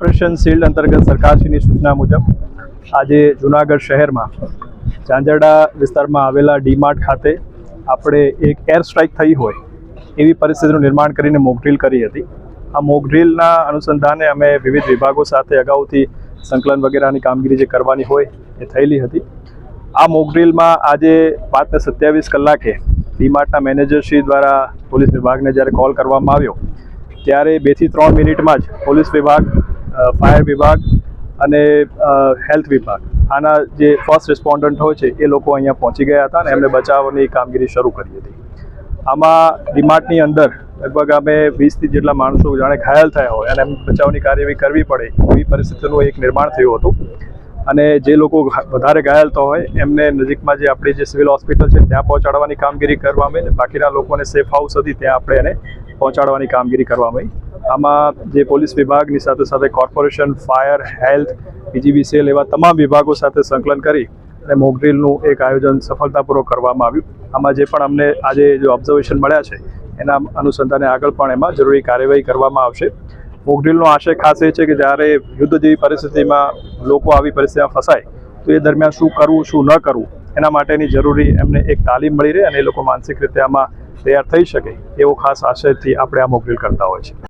Operation shield અંતર્ગત સરકારશ્રીની સૂચના મુજબ આજે જુનાગઢ શહેરમાં ઝાંઝરડા વિસ્તારમાં આવેલા ડીમાર્ટ ખાતે આપણે એક એર સ્ટ્રાઇક થઈ હોય એવી પરિસ્થિતિનું નિર્માણ કરીને મોકડ્રીલ કરી હતી. આ મોકડ્રીલના અનુસંધાને અમે વિવિધ વિભાગો સાથે અગાઉથી સંકલન વગેરેની કામગીરી જે કરવાની હોય એ થયેલી હતી. આ મોકડ્રીલમાં આજે પાંચને સત્યાવીસ કલાકે ડીમાર્ટના મેનેજરશ્રી દ્વારા પોલીસ વિભાગને જ્યારે કોલ કરવામાં આવ્યો, ત્યારે બેથી ત્રણ મિનિટમાં જ પોલીસ વિભાગ ફાયર વિભાગ અને હેલ્થ વિભાગ. આના જે ફર્સ્ટ રિસ્પોન્ડન્ટ હોય છે, એ લોકો અહીંયા પહોંચી ગયા હતા અને એમને બચાવની કામગીરી શરૂ કરી હતી. આમાં ડીમાર્ટની અંદર લગભગ અમે વીસથી જેટલા માણસો જાણે ઘાયલ થયા હોય અને એમ બચાવની કાર્યવાહી કરવી પડે એવી પરિસ્થિતિનું એક નિર્માણ થયું હતું. અને જે લોકો વધારે ઘાયલ તો હોય, એમને નજીકમાં જે આપણી જે સિવિલ હોસ્પિટલ છે, ત્યાં પહોંચાડવાની કામગીરી કરવામાં આવી બાકીના લોકોને સેફ હાઉસ હતી, ત્યાં આપણે એને પહોંચાડવાની કામગીરી કરવામાં આવી. આમાં જે પોલીસ વિભાગની સાથે સાથે કોર્પોરેશન, ફાયર, હેલ્થ બીજીબીસીએલ એવા તમામ વિભાગો સાથે સંકલન કરી અને મોકડ્રીલનું એક આયોજન સફળતાપૂર્વક કરવામાં આવ્યું. આમાં જે પણ અમને આજે જો ઓબ્ઝર્વેશન મળ્યા છે, એના અનુસંધાને આગળ પણ એમાં જરૂરી કાર્યવાહી કરવામાં આવશે. મોકડ્રીલનો આશય ખાસ એ છે કે જ્યારે યુદ્ધ જેવી પરિસ્થિતિમાં લોકો આવી પરિસ્થિતિમાં ફસાય, તો એ દરમિયાન શું કરવું, શું ન કરવું, એના માટેની જરૂરી એમને એક તાલીમ મળી રહે અને એ લોકો માનસિક રીતે આમાં તૈયાર થઈ શકે એવો ખાસ આશયથી આપણે આ મોકડ્રીલ કરતા હોય છે.